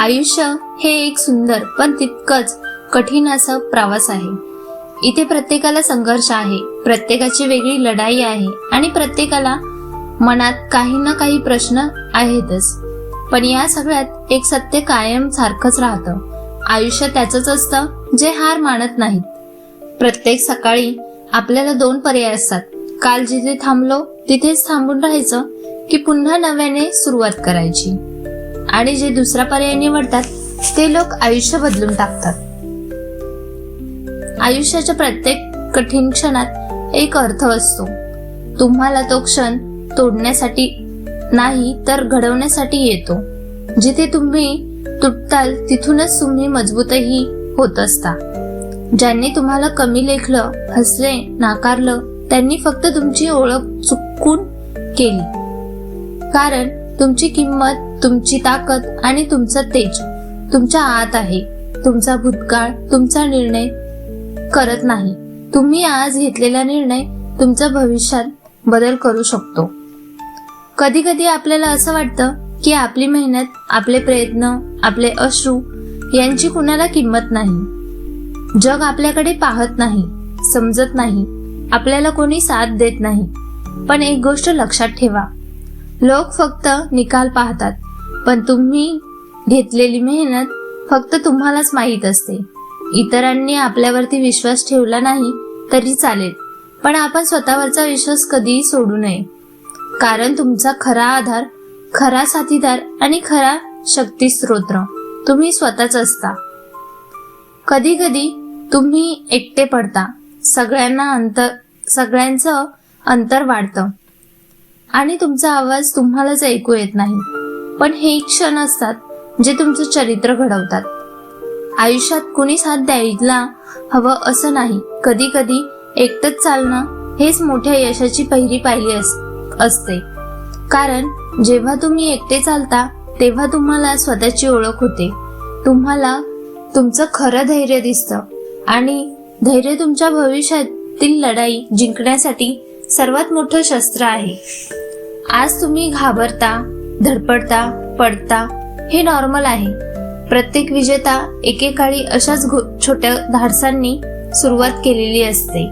आयुष्य हे एक सुंदर पण तितकंच कठीण असं प्रवास आहे. इथे प्रत्येकाला संघर्ष आहे प्रत्येकाची वेगळी लढाई आहे आणि प्रत्येकाला मनात काही ना काही प्रश्न आहेतच. पण या सगळ्यात एक सत्य कायम सारखंच राहतं. आयुष्य त्याचंच असतं जे हार मानत नाहीत. प्रत्येक सकाळी आपल्याला दोन पर्याय असतात. काल जिथे थांबलो तिथेच थांबून राहायचं की पुन्हा नव्याने सुरुवात करायची. आणि जे दुसरा पर्याय निवडतात ते लोक आयुष्य बदलून टाकतात. आयुष्याच्या प्रत्येक कठीण क्षणात एक अर्थ असतो. तुम्हाला तो क्षण तोडण्यासाठी नाही तर घडवण्यासाठी येतो. जिथे तुम्ही तुटताल तिथूनच तुम्ही मजबूतही होत असता. ज्यांनी तुम्हाला कमी लेखलं हसले नाकारलं त्यांनी फक्त तुमची ओळख चुकून केली. कारण तुमची किंमत तुमची ताकद आणि तुमचं तेज तुमच्या आत आहे. तुमचा भूतकाळ तुमचा निर्णय करत नाही. तुम्ही आज घेतलेला निर्णय तुमच्या भविष्यात बदल करू शकतो. कधी कधी आपल्याला असं वाटतं की आपली मेहनत आपले प्रयत्न आपले अश्रू यांची कुणाला किंमत नाही. जग आपल्याकडे पाहत नाही समजत नाही आपल्याला कोणी साथ देत नाही. पण एक गोष्ट लक्षात ठेवा. लोक फक्त निकाल पाहतात. पण तुम्ही घेतलेली मेहनत फक्त तुम्हालाच माहीत असते. इतरांनी आपल्यावरती विश्वास ठेवला नाही तरी चालेल. पण आपण स्वतःवरचा विश्वास कधीही सोडू नये. कारण तुमचा खरा आधार खरा साथीदार आणि खरा शक्ती स्त्रोत्र तुम्ही स्वतःच असता. कधी कधी तुम्ही एकटे पडता. सगळ्यांना अंतर सगळ्यांचं अंतर वाढतं. आणि तुमचा आवाज तुम्हालाच ऐकू येत नाही. पण हे क्षण असतात जे तुमचं चरित्र घडवतात. आयुष्यात कुणी साथ द्यायला हवं असं नाही. कधी कधी एकटंच चालणं हेच मोठ्या यशाची पहिली पायरी अस- असते. कारण जेव्हा तुम्ही एकटे चालता तेव्हा तुम्हाला स्वतःची ओळख होते. तुम्हाला तुमचं खरं धैर्य दिसतं. आणि धैर्य तुमच्या भविष्यातील लढाई जिंकण्यासाठी सर्वात मोठं शस्त्र आहे. आज तुम्ही घाबरता धडपडता पडता हे नॉर्मल आहे. प्रत्येक विजेता एकेकाळी अशाच घो- छोट्या धाडसांनी सुरुवात केलेली असते.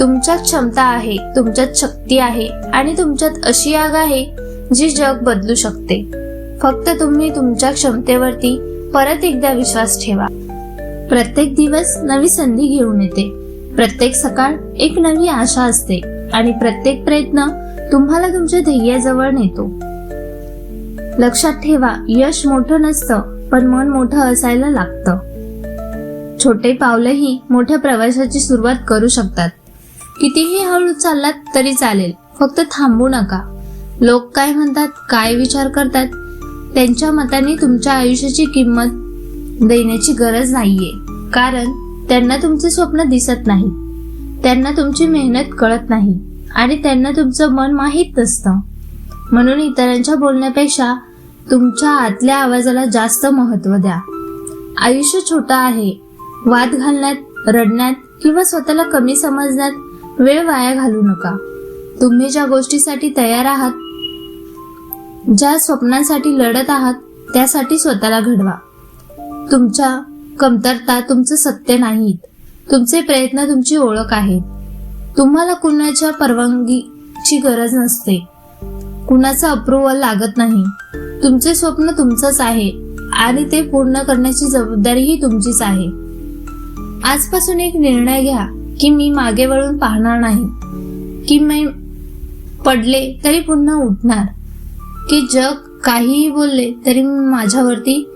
तुमच्यात क्षमता आहे तुमच्यात शक्ती आहे आणि तुमच्यात अशी आग आहे जी जग बदलू शकते. फक्त तुम्ही तुमच्या क्षमतेवरती परत एकदा विश्वास ठेवा. प्रत्येक दिवस नवी संधी घेऊन येते. प्रत्येक सकाळ एक नवी आशा असते आणि प्रत्येक प्रयत्न तुम्हाला तुमच्या ध्येयाजवळ नेतो. लक्षात ठेवा यश मोठं नसतं पण मन मोठं असायला लागतं. छोटे पावलंही मोठ्या प्रवासाची सुरुवात करू शकतात. कितीही हळू चाललात तरी चालेल फक्त थांबू नका. लोक काय म्हणतात काय विचार करतात त्यांच्या मताने तुमच्या आयुष्याची किंमत देण्याची गरज नाहीये. कारण त्यांना तुमचे स्वप्न दिसत नाही. त्यांना तुमची मेहनत कळत नाही. आणि त्यांना तुमचं मन माहीत नसतं. म्हणून इतरांच्या बोलण्यापेक्षा तुमच्या आतल्या आवाजाला जास्त महत्त्व द्या. आयुष्य छोटं आहे. वाद घालण्यात रडण्यात किंवा स्वतःला कमी समजण्यात वेळ वाया घालू नका. तुम्ही ज्या गोष्टीसाठी तयार आहात ज्या स्वप्नांसाठी लढत आहात त्यासाठी स्वतःला घडवा. तुमच्या कमतरता तुमचं सत्य नाहीत. तुमचे प्रयत्न तुमची ओळख आहेत. तुम्हाला कुणाच्या परवानगीची गरज नसते. कुणाचा अप्रुव्हल लागत नाही. तुमचे स्वप्न तुमचंच आहे आणि ते पूर्ण करण्याची जबाबदारीही तुमचीच आहे. आजपासून एक निर्णय घ्या की मी मागे वळून पाहणार नाही. की मी पडले तरी पुन्हा उठणार. की जग काहीही बोलले तरी मी माझ्यावरती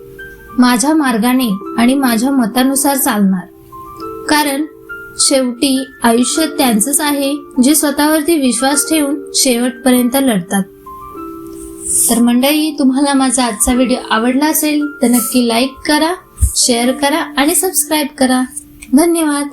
माझ्या मार्गाने आणि माझ्या मतानुसार चालणार. कारण शेवटी आयुष्य त्यांचंच आहे जे स्वतःवरती विश्वास ठेवून शेवटपर्यंत लढतात. तर मंडळी तुम्हाला माझा आजचा व्हिडिओ आवडला असेल तर नक्की लाईक करा शेअर करा आणि सबस्क्राईब करा. धन्यवाद!